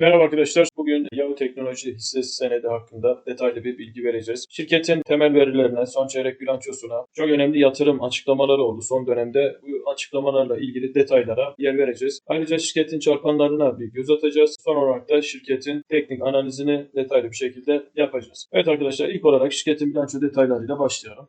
Merhaba arkadaşlar. Bugün Yahoo Teknoloji hissesi senedi hakkında detaylı bir bilgi vereceğiz. Şirketin temel verilerine, son çeyrek bilançosuna çok önemli yatırım açıklamaları oldu. Son dönemde bu açıklamalarla ilgili detaylara yer vereceğiz. Ayrıca şirketin çarpanlarına bir göz atacağız. Son olarak da şirketin teknik analizini detaylı bir şekilde yapacağız. Evet arkadaşlar ilk olarak şirketin bilanço detaylarıyla başlayalım.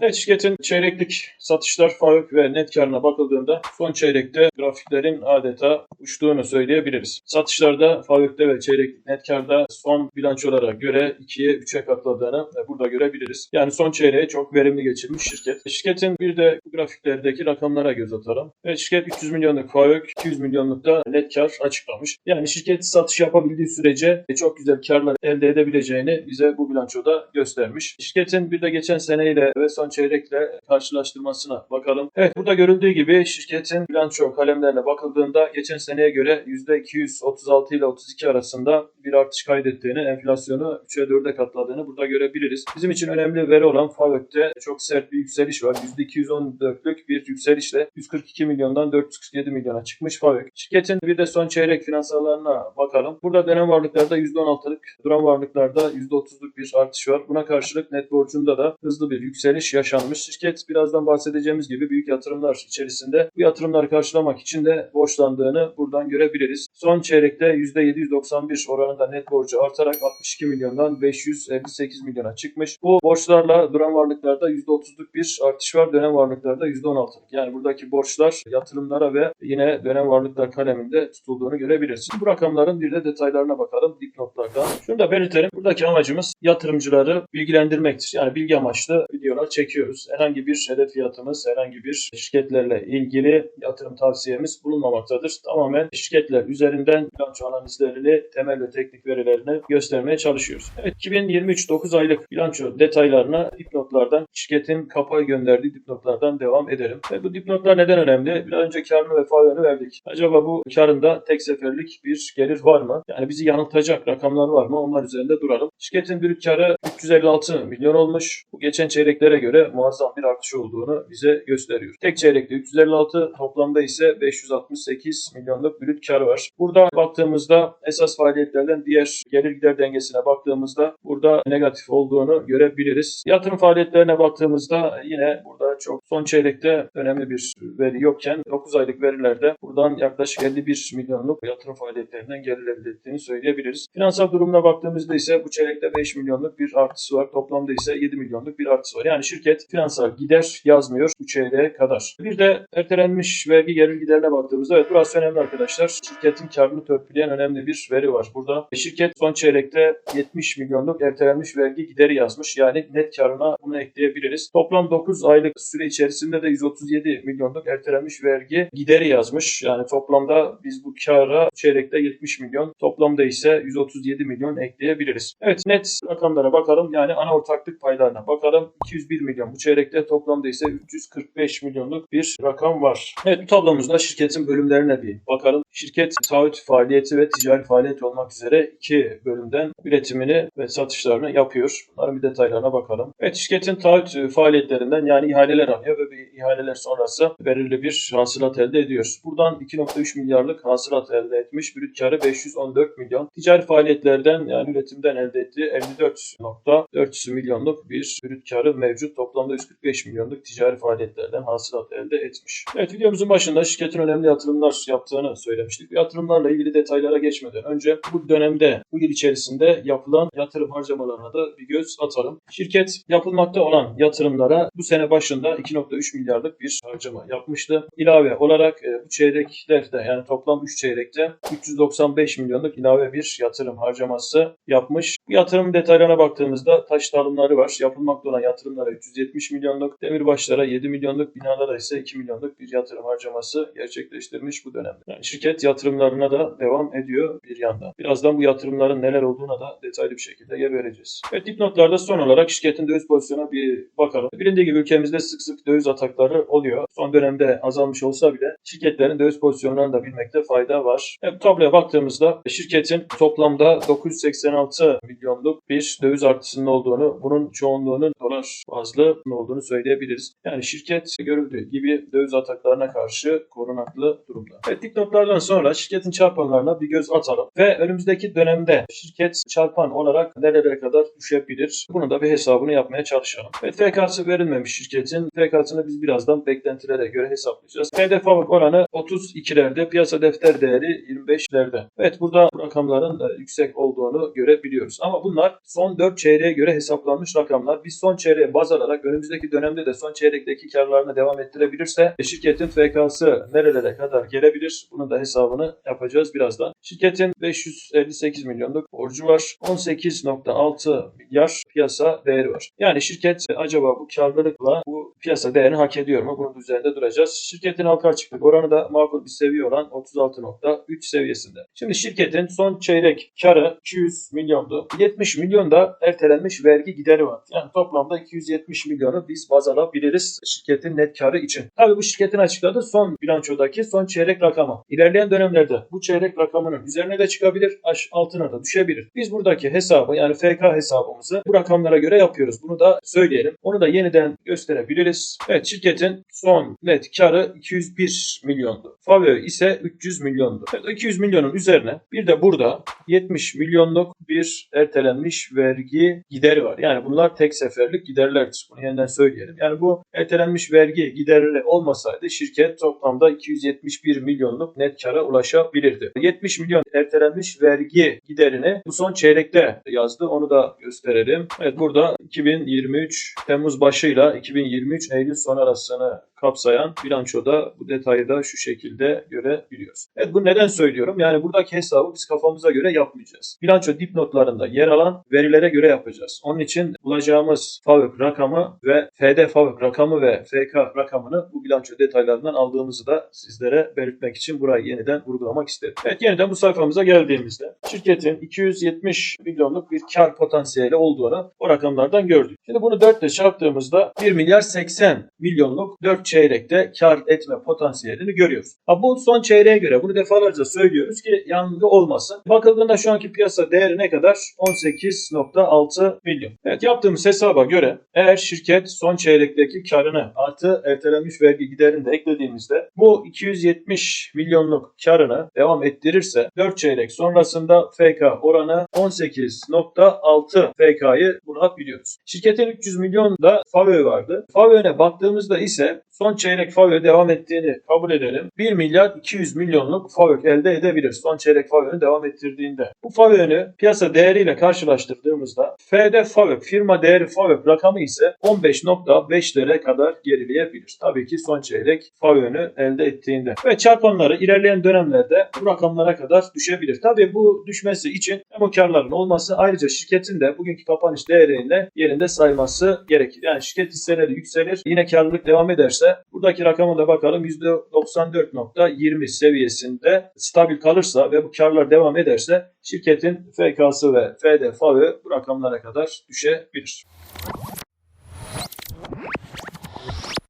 Evet şirketin çeyreklik satışlar, fabrik ve net karına bakıldığında son çeyrekte grafiklerin adeta uçtuğunu söyleyebiliriz. Satışlarda fabrikte ve çeyrek net karda son bilançolara göre 2'ye 3'e katladığını burada görebiliriz. Yani son çeyreği çok verimli geçirmiş şirket. Şirketin bir de grafiklerdeki rakamlara göz atalım. Evet şirket 300 milyonluk fabrik, 200 milyonluk da net kar açıklamış. Yani şirket satış yapabildiği sürece e, çok güzel karlar elde edebileceğini bize bu bilançoda göstermiş. Şirketin bir de geçen seneyle ve son çeyrekle karşılaştırmasına bakalım. Evet burada görüldüğü gibi şirketin bilanço kalemlerine bakıldığında geçen seneye göre %236 ile 32 arasında bir artış kaydettiğini, enflasyonu 3'e 4'e katladığını burada görebiliriz. Bizim için önemli veri olan FAVÖK'te çok sert bir yükseliş var. %214'lük bir yükselişle 142 milyondan 447 milyona çıkmış FAVÖK. Şirketin bir de son çeyrek finansallarına bakalım. Burada dönem varlıklarda %16'lık, duran varlıklarda %30'luk bir artış var. Buna karşılık net borcunda da hızlı bir yükseliş yaşanmış. Şirket birazdan bahsedeceğimiz gibi büyük yatırımlar içerisinde bu yatırımları karşılamak için de borçlandığını buradan görebiliriz. Son çeyrekte %791 oranında net borcu artarak 62 milyondan 558 milyona çıkmış. Bu borçlarla duran varlıklarda %30'luk bir artış var. Dönem varlıklarda %16'lık. Yani buradaki borçlar yatırımlara ve yine dönem varlıklar kaleminde tutulduğunu görebiliriz. Bu rakamların bir de detaylarına bakalım dipnotlardan. Şunu da belirtelim. Buradaki amacımız yatırımcıları bilgilendirmektir. Yani bilgi amaçlı videolar çekiyoruz. Herhangi bir hedef fiyatımız, herhangi bir şirketlerle ilgili yatırım tavsiyemiz bulunmamaktadır. Tamamen şirketler üzerinden bilanço analizlerini, temel ve teknik verilerini göstermeye çalışıyoruz. Evet 2023 9 aylık bilanço detaylarına dipnotlardan, şirketin kapağı gönderdiği dipnotlardan devam edelim. Ve bu dipnotlar neden önemli? Biraz önce karını ve faizini verdik. Acaba bu karında tek seferlik bir gelir var mı? Yani bizi yanıltacak rakamlar var mı? Onlar üzerinde duralım. Şirketin brüt karı 356 milyon olmuş. Bu geçen çeyreklere göre muazzam bir artış olduğunu bize gösteriyor. Tek çeyrekte 356, toplamda ise 568 milyonluk brüt karı var. Burada baktığımızda esas faaliyetlerden diğer gelir gider dengesine baktığımızda burada negatif olduğunu görebiliriz. Yatırım faaliyetlerine baktığımızda yine burada çok son çeyrekte önemli bir veri yokken 9 aylık verilerde buradan yaklaşık 51 milyonluk yatırım faaliyetlerinden gelir elde ettiğini söyleyebiliriz. Finansal durumuna baktığımızda ise bu çeyrekte 5 milyonluk bir artısı var. Toplamda ise 7 milyonluk bir artısı var. Yani şirket finansal gider yazmıyor bu çeyreğe kadar. Bir de ertelenmiş vergi gelir giderine baktığımızda evet burası önemli arkadaşlar. Şirketin karını törpüleyen önemli bir veri var. Burada şirket son çeyrekte 70 milyonluk ertelenmiş vergi gideri yazmış. Yani net karına bunu ekleyebiliriz. Toplam 9 aylık süre içerisinde de 137 milyonluk ertelenmiş vergi gideri yazmış. Yani toplamda biz bu kara çeyrekte 70 milyon, toplamda ise 137 milyon ekleyebiliriz. Evet net rakamlara bakalım. Yani ana ortaklık paylarına bakalım. 201 milyon bu çeyrekte toplamda ise 345 milyonluk bir rakam var. Evet bu tablomuzda şirketin bölümlerine bir bakalım. Şirket taahhüt faaliyeti ve ticari faaliyet olmak üzere iki bölümden üretimini ve satışlarını yapıyor. Bunların bir detaylarına bakalım. Evet şirketin taahhüt faaliyetlerinden yani ihaleler alıyor ve bir ihaleler sonrası belirli bir hasılat elde ediyor. Buradan 2.3 milyarlık hasılat elde etmiş. Brüt karı 514 milyon. Ticari faaliyetlerden yani üretimden elde ettiği 54.4 milyonluk bir brüt karı mevcut. Toplamda 145 milyonluk ticari faaliyetlerden hasılat elde etmiş. Evet videomuzun başında şirketin önemli yatırımlar yaptığını söylemiştik. Bu yatırımlarla ilgili detaylara geçmeden önce bu dönemde bu yıl içerisinde yapılan yatırım harcamalarına da bir göz atalım. Şirket yapılmakta olan yatırımlara bu sene başında 2.3 milyarlık bir harcama yapmıştı. İlave olarak e, bu çeyreklerde yani toplam 3 çeyrekte 395 milyonluk ilave bir yatırım harcaması yapmış. Bu yatırım detaylarına baktığımızda taş alımları var. Yapılmakta olan yatırımlara 370 milyonluk, demirbaşlara 7 milyonluk, binalara ise 2 milyonluk bir yatırım harcaması gerçekleştirmiş bu dönemde. Yani şirket yatırımlarına da devam ediyor bir yandan. Birazdan bu yatırımların neler olduğuna da detaylı bir şekilde yer vereceğiz. Evet dipnotlarda son olarak şirketin döviz pozisyonuna bir bakalım. Bilindiği gibi ülkemizde sık sık döviz atakları oluyor. Son dönemde azalmış olsa bile şirketlerin döviz pozisyonlarını da bilmekte fayda var. Evet, tabloya baktığımızda şirketin toplamda 986 milyonluk bir döviz artısının olduğunu, bunun çoğunluğunun dolar bazlı korunaklı olduğunu söyleyebiliriz. Yani şirket görüldüğü gibi döviz ataklarına karşı korunaklı durumda. Evet dipnotlardan sonra şirketin çarpanlarına bir göz atalım ve önümüzdeki dönemde şirket çarpan olarak nerelere kadar düşebilir? Bunu da bir hesabını yapmaya çalışalım. Evet FK'sı verilmemiş şirketin FK'sını biz birazdan beklentilere göre hesaplayacağız. Hedef fabrik oranı 32'lerde, piyasa defter değeri 25'lerde. Evet burada bu rakamların yüksek olduğunu görebiliyoruz. Ama bunlar son 4 çeyreğe göre hesaplanmış rakamlar. Biz son çeyreğe baz alarak önümüzdeki dönemde de son çeyrekteki karlarını devam ettirebilirse şirketin FK'sı nerelere kadar gelebilir? Bunun da hesabını yapacağız birazdan. Şirketin 558 milyonluk borcu var. 18.6 milyar piyasa değeri var. Yani şirket acaba bu karlılıkla bu piyasa değerini hak ediyor mu? Bunun üzerinde duracağız. Şirketin halka açıklık oranı da makul bir seviye olan 36.3 seviyesinde. Şimdi şirketin son çeyrek karı 200 milyondu. 70 milyon da ertelenmiş vergi gideri var. Yani toplamda 270 milyonu biz baz alabiliriz şirketin net karı için. Tabii bu şirketin açıkladığı son bilançodaki son çeyrek rakamı. İlerleyen dönemlerde bu çeyrek rakamının üzerine de çıkabilir, altına da düşebilir. Biz buradaki hesabı yani FK hesabımızı bu rakamlara göre yapıyoruz. Bunu da söyleyelim. Onu da yeniden gösterebiliriz. Evet şirketin son net karı 201 milyondu. Faveo ise 300 milyondu. Evet, o 200 milyonun üzerine bir de burada 70 milyonluk bir ertelenmiş vergi gideri var. Yani bunlar tek seferlik giderlerdir. Bunu yeniden söyleyelim. Yani bu ertelenmiş vergi giderleri olmasaydı şirket toplamda 271 milyonluk net kara ulaşabilirdi. 70 milyon ertelenmiş vergi giderini bu son çeyrekte yazdı. Onu da gösterelim. Evet burada 2023 Temmuz başıyla 2023 Eylül son arasını kapsayan bilançoda bu detayı da şu şekilde görebiliyoruz. Evet bu neden söylüyorum? Yani buradaki hesabı biz kafamıza göre yapmayacağız. Bilanço dipnotlarında yer alan verilere göre yapacağız. Onun için bulacağımız FAVÖK rakamı ve FD FAVÖK rakamı ve FK rakamını bu bilanço detaylarından aldığımızı da sizlere belirtmek için burayı yeniden vurgulamak istedim. Evet yeniden bu sayfamıza geldiğimizde şirketin 270 milyonluk bir kar potansiyeli olduğunu o rakamlardan gördük. Şimdi bunu 4 ile çarptığımızda 1 milyar 80 milyonluk 4 çeyrekte kar etme potansiyelini görüyoruz. Ha, bu son çeyreğe göre bunu defalarca söylüyoruz ki yanılgı olmasın. Bakıldığında şu anki piyasa değeri ne kadar? 18.6 milyon. Evet yaptığımız hesaba göre eğer şirket son çeyrekteki karını artı ertelenmiş vergi giderini de eklediğimizde bu 270 milyonluk karını devam ettirirse 4 çeyrek sonrasında FK oranı 18.6 FK'yı bulabiliyoruz. Şirketin 300 milyon da FAVÖ vardı. FAVÖ'ne baktığımızda ise son çeyrek FAVÖ devam ettiğini kabul edelim. 1 milyar 200 milyonluk FAVÖ elde edebilir son çeyrek FAVÖ'nü devam ettirdiğinde. Bu FAVÖ'nü piyasa değeriyle karşılaştırdığımızda FD FAVÖ firma değeri FAVÖ rakamı ise 15.5'lere kadar gerileyebilir. Tabii ki son çeyrek FAVÖ'nü elde ettiğinde. Ve çarpanları ilerleyen dönemlerde bu rakamlara kadar düşebilir. Tabii bu düşmesi için hem karların olması ayrıca şirketin de bugünkü kapanış değeriyle yerinde sayması gerekir. Yani şirket hisseleri yükselir. Yine karlılık devam ederse buradaki rakama da bakalım %94.20 seviyesinde stabil kalırsa ve bu karlar devam ederse şirketin FK'sı ve FD FAVÖ bu rakamlara kadar düşebilir.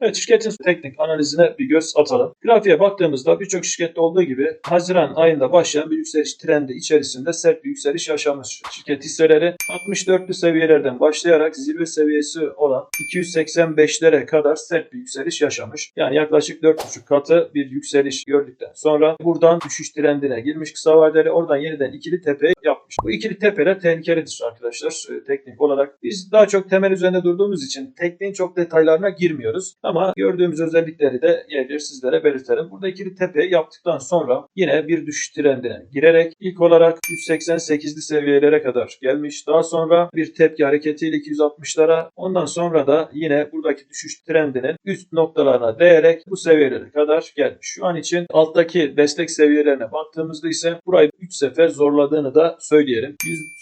Evet şirketin teknik analizine bir göz atalım. Grafiğe baktığımızda birçok şirkette olduğu gibi Haziran ayında başlayan bir yükseliş trendi içerisinde sert bir yükseliş yaşamış. Şirket hisseleri 64'lü seviyelerden başlayarak zirve seviyesi olan 285'lere kadar sert bir yükseliş yaşamış. Yani yaklaşık 4,5 katı bir yükseliş gördükten sonra buradan düşüş trendine girmiş kısa vadeli oradan yeniden ikili tepe yapmış. Bu ikili tepeler tehlikelidir arkadaşlar e, teknik olarak. Biz daha çok temel üzerinde durduğumuz için tekniğin çok detaylarına girmiyoruz. Ama gördüğümüz özellikleri de yer sizlere belirtelim. Burada ikili tepe yaptıktan sonra yine bir düşüş trendine girerek ilk olarak 188'li seviyelere kadar gelmiş. Daha sonra bir tepki hareketiyle 260'lara ondan sonra da yine buradaki düşüş trendinin üst noktalarına değerek bu seviyelere kadar gelmiş. Şu an için alttaki destek seviyelerine baktığımızda ise burayı 3 sefer zorladığını da söyleyelim.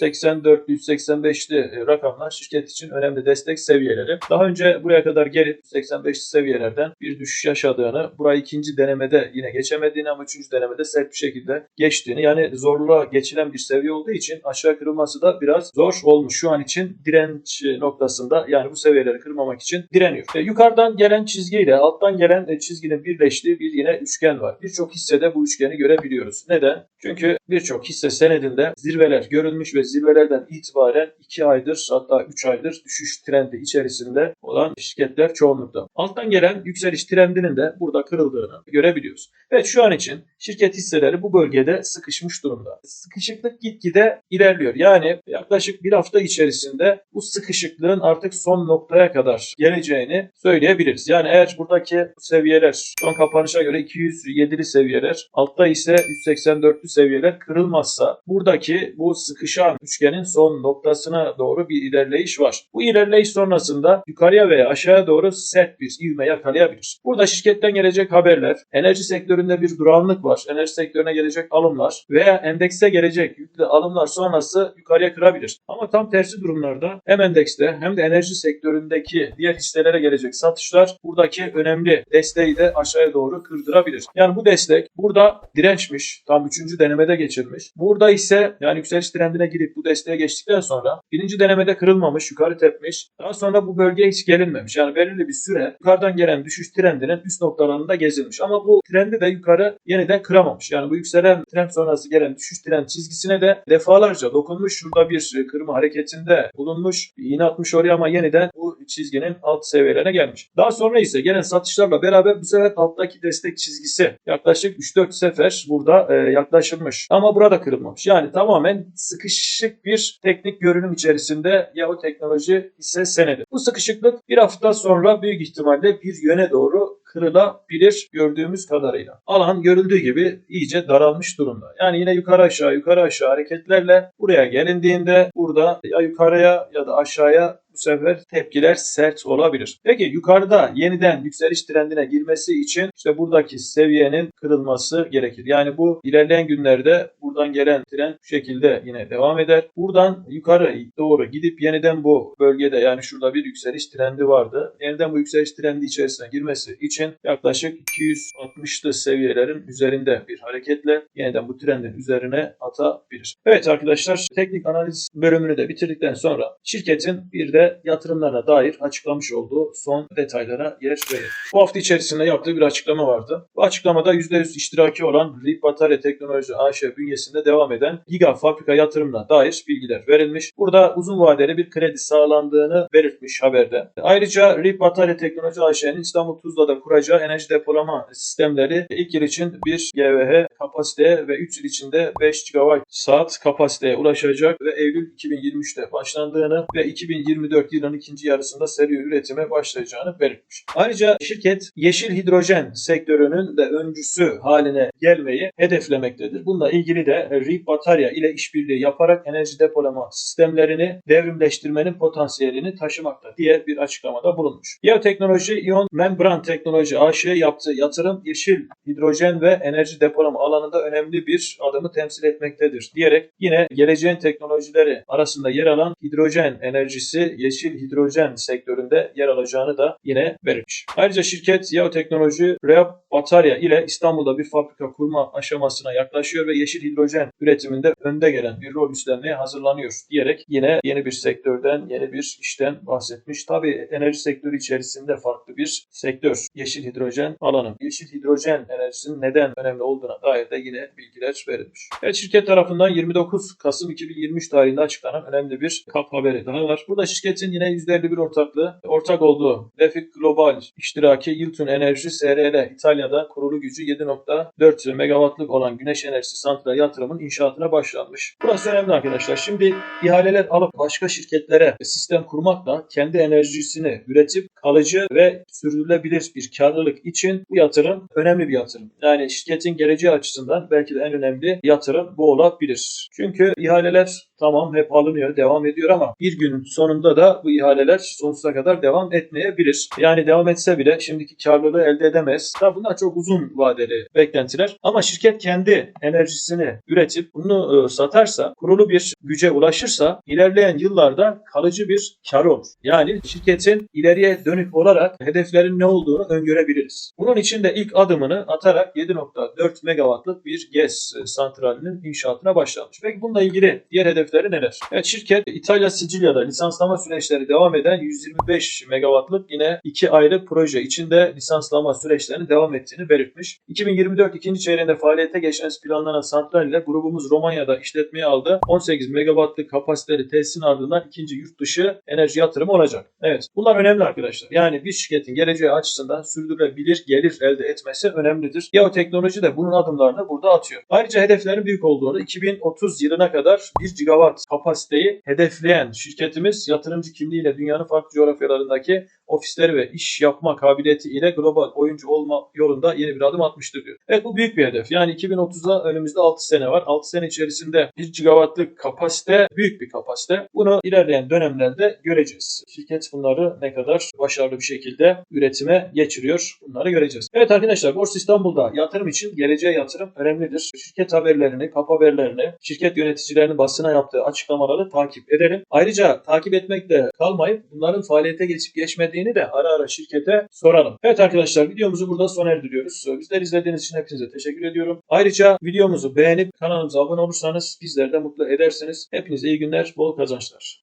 184-185'li rakamlar şirket için önemli destek seviyeleri. Daha önce buraya kadar gelip 85 seviyelerden bir düşüş yaşadığını, burayı ikinci denemede yine geçemediğini ama üçüncü denemede sert bir şekilde geçtiğini yani zorluğa geçilen bir seviye olduğu için aşağı kırılması da biraz zor olmuş. Şu an için direnç noktasında yani bu seviyeleri kırmamak için direniyor. E, yukarıdan gelen çizgiyle alttan gelen e, çizginin birleştiği bir yine üçgen var. Birçok hissede bu üçgeni görebiliyoruz. Neden? Çünkü birçok hisse senedinde zirveler görülmüş ve zirvelerden itibaren 2 aydır hatta 3 aydır düşüş trendi içerisinde olan şirketler çoğunlukta. Alttan gelen yükseliş trendinin de burada kırıldığını görebiliyoruz. Evet şu an için şirket hisseleri bu bölgede sıkışmış durumda. Sıkışıklık gitgide ilerliyor. Yani yaklaşık bir hafta içerisinde bu sıkışıklığın artık son noktaya kadar geleceğini söyleyebiliriz. Yani eğer buradaki seviyeler son kapanışa göre 207'li seviyeler, altta ise 184'lü seviyeler kırılmazsa buradaki bu sıkışan üçgenin son noktasına doğru bir ilerleyiş var. Bu ilerleyiş sonrasında yukarıya veya aşağıya doğru sert bir ivme yakalayabilir. Burada şirketten gelecek haberler, enerji sektöründe bir durağanlık var, enerji sektörüne gelecek alımlar veya endekse gelecek yüklü alımlar sonrası yukarıya kırabilir. Ama tam tersi durumlarda hem endekste hem de enerji sektöründeki diğer hisselere gelecek satışlar buradaki önemli desteği de aşağıya doğru kırdırabilir. Yani bu destek burada dirençmiş. Tam üçüncü denemede geçirmiş. Burada ise yani yükseliş trendine girip bu desteğe geçtikten sonra birinci denemede kırılmamış, yukarı tepmiş. Daha sonra bu bölgeye hiç gelinmemiş. Yani belirli bir süre yukarıdan gelen düşüş trendinin üst noktalarında gezilmiş. Ama bu trendi de yukarı yeniden kıramamış. Yani bu yükselen trend sonrası gelen düşüş trend çizgisine de defalarca dokunmuş. Şurada bir kırma hareketinde bulunmuş. İğne atmış oraya ama yeniden bu çizginin alt seviyelerine gelmiş. Daha sonra ise gelen satışlarla beraber bu sefer alttaki destek çizgisi yaklaşık 3-4 sefer burada e, yaklaşılmış. Ama burada kırılmamış. Yani tamamen sıkışık bir teknik görünüm içerisinde Yahoo Teknoloji ise senedi. Bu sıkışıklık bir hafta sonra büyük ihtimalle bir yöne doğru kırılabilir gördüğümüz kadarıyla. Alan görüldüğü gibi iyice daralmış durumda. Yani yine yukarı aşağı yukarı aşağı hareketlerle buraya gelindiğinde burada ya yukarıya ya da aşağıya bu sefer tepkiler sert olabilir. Peki yukarıda yeniden yükseliş trendine girmesi için işte buradaki seviyenin kırılması gerekir. Yani bu ilerleyen günlerde buradan gelen trend bu şekilde yine devam eder. Buradan yukarı doğru gidip yeniden bu bölgede yani şurada bir yükseliş trendi vardı. Yeniden bu yükseliş trendi içerisine girmesi için yaklaşık 260'lı seviyelerin üzerinde bir hareketle yeniden bu trendin üzerine atabilir. Evet arkadaşlar teknik analiz bölümünü de bitirdikten sonra şirketin bir de yatırımlarına dair açıklamış olduğu son detaylara yer verir. Bu hafta içerisinde yaptığı bir açıklama vardı. Bu açıklamada %100 iştiraki olan RIP Batarya Teknoloji AŞ bünyesinde devam eden giga fabrika yatırımına dair bilgiler verilmiş. Burada uzun vadeli bir kredi sağlandığını belirtmiş haberde. Ayrıca RIP Batarya Teknoloji AŞ'nin İstanbul Tuzla'da kuracağı enerji depolama sistemleri ilk yıl için 1 GWh kapasiteye ve 3 yıl içinde 5 GW saat kapasiteye ulaşacak ve Eylül 2023'te başlandığını ve 2024 yılın ikinci yarısında seri üretime başlayacağını belirtmiş. Ayrıca şirket yeşil hidrojen sektörünün de öncüsü haline gelmeyi hedeflemektedir. Bununla ilgili de RIP Batarya ile işbirliği yaparak enerji depolama sistemlerini devrimleştirmenin potansiyelini taşımakta diye bir açıklamada bulunmuş. Biyoteknoloji İyon Membran Teknoloji AŞ yaptığı yatırım yeşil hidrojen ve enerji depolama alanında önemli bir adımı temsil etmektedir diyerek yine geleceğin teknolojileri arasında yer alan hidrojen enerjisi yeşil hidrojen sektöründe yer alacağını da yine vermiş. Ayrıca şirket Yao Teknoloji Reap Batarya ile İstanbul'da bir fabrika kurma aşamasına yaklaşıyor ve yeşil hidrojen üretiminde önde gelen bir rol üstlenmeye hazırlanıyor diyerek yine yeni bir sektörden, yeni bir işten bahsetmiş. Tabi enerji sektörü içerisinde farklı bir sektör. Yeşil hidrojen alanı. Yeşil hidrojen enerjisinin neden önemli olduğuna dair de yine bilgiler verilmiş. Evet şirket tarafından 29 Kasım 2023 tarihinde açıklanan önemli bir kap haberi daha var. Burada şirketin yine %51 ortaklığı, ortak olduğu Refik Global iştiraki Yiltun Enerji SRL İtalya'da kurulu gücü 7.4 megawattlık olan güneş enerjisi santral yatırımın inşaatına başlanmış. Burası önemli arkadaşlar. Şimdi ihaleler alıp başka şirketlere sistem kurmakla kendi enerjisini üretip kalıcı ve sürdürülebilir bir karlılık için bu yatırım önemli bir yatırım. Yani şirketin geleceği açısından belki de en önemli yatırım bu olabilir. Çünkü ihaleler tamam hep alınıyor, devam ediyor ama bir günün sonunda da bu ihaleler sonsuza kadar devam etmeyebilir. Yani devam etse bile şimdiki karlılığı elde edemez. Tabi bunlar çok uzun vadeli beklentiler ama şirket kendi enerjisini üretip bunu e, satarsa, kurulu bir güce ulaşırsa ilerleyen yıllarda kalıcı bir kar olur. Yani şirketin ileriye dönük olarak hedeflerin ne olduğunu öngörebiliriz. Bunun için de ilk adımını atarak 7.4 megawattlık bir GES santralinin inşaatına başlamış. Peki bununla ilgili diğer hedefler hedefleri neler? Evet şirket İtalya Sicilya'da lisanslama süreçleri devam eden 125 megawattlık yine iki ayrı proje içinde lisanslama süreçlerinin devam ettiğini belirtmiş. 2024 ikinci çeyreğinde faaliyete geçmesi planlanan santral ile grubumuz Romanya'da işletmeye aldı. 18 megawattlık kapasiteli tesisin ardından ikinci yurt dışı enerji yatırımı olacak. Evet bunlar önemli arkadaşlar. Yani bir şirketin geleceği açısından sürdürülebilir gelir elde etmesi önemlidir. Geoteknoloji de bunun adımlarını burada atıyor. Ayrıca hedeflerin büyük olduğunu 2030 yılına kadar 1 gigawatt kapasiteyi hedefleyen şirketimiz yatırımcı kimliğiyle dünyanın farklı coğrafyalarındaki ofisleri ve iş yapma kabiliyeti ile global oyuncu olma yolunda yeni bir adım atmıştır diyor. Evet bu büyük bir hedef. Yani 2030'da önümüzde 6 sene var. 6 sene içerisinde 1 gigawattlık kapasite büyük bir kapasite. Bunu ilerleyen dönemlerde göreceğiz. Şirket bunları ne kadar başarılı bir şekilde üretime geçiriyor. Bunları göreceğiz. Evet arkadaşlar Borsa İstanbul'da yatırım için geleceğe yatırım önemlidir. Şirket haberlerini, kap haberlerini, şirket yöneticilerinin basına yaptığı açıklamaları takip edelim. Ayrıca takip etmekle kalmayıp bunların faaliyete geçip geçmediğini de ara ara şirkete soralım. Evet arkadaşlar videomuzu burada sona erdiriyoruz. Bizleri izlediğiniz için hepinize teşekkür ediyorum. Ayrıca videomuzu beğenip kanalımıza abone olursanız bizleri de mutlu edersiniz. Hepinize iyi günler, bol kazançlar.